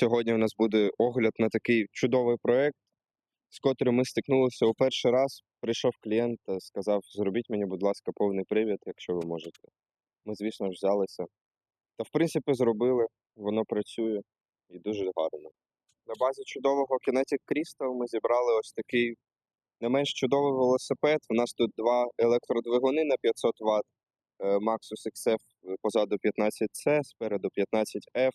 Сьогодні у нас буде огляд на такий чудовий проект, з котрим ми стикнулися у перший раз. Прийшов клієнт та сказав: зробіть мені, будь ласка, повний привід, якщо ви можете. Ми, звісно ж, взялися. Та, в принципі, зробили, воно працює і дуже гарно. На базі чудового Kinetic Crystal ми зібрали ось такий не менш чудовий велосипед. У нас тут два електродвигуни на 500 Вт. Maxus XF позаду 15C, спереду 15F.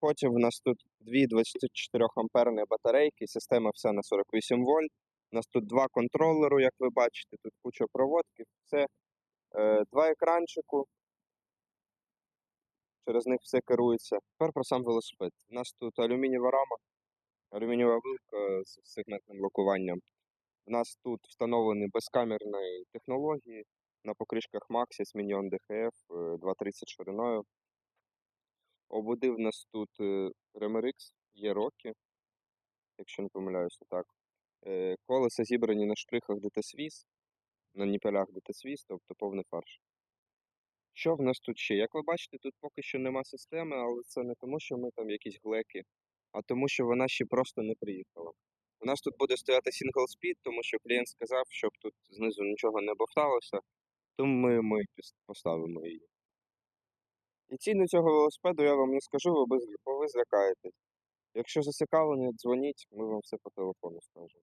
Потім в нас тут дві 24 амперні батарейки, система вся на 48 вольт. У нас тут два контролери, як ви бачите, тут куча проводки, все. Е, Два екранчику. Через них все керується. Тепер про сам велосипед. У нас тут алюмінієва рама, алюмінієва вилка з сегментним блокуванням. У нас тут встановлені безкамерні технології на покришках Maxis Minion DHF е, 230 шириною. Обуди в нас тут е, є роки, якщо не помиляюся, так. Е, Колеса зібрані на штрихах DT Swiss, на ніпелях DT Swiss, тобто повний фарш. Що в нас тут ще? Як ви бачите, тут поки що нема системи, але це не тому, що ми там якісь глеки, а тому, що вона ще просто не приїхала. У нас тут буде стояти single speed, тому що клієнт сказав, щоб тут знизу нічого не бовталося, тому ми, ми поставимо її. І ціну цього велосипеду я вам не скажу, бо ви, злякаєтесь. Якщо зацікавлені, дзвоніть, ми вам все по телефону скажемо.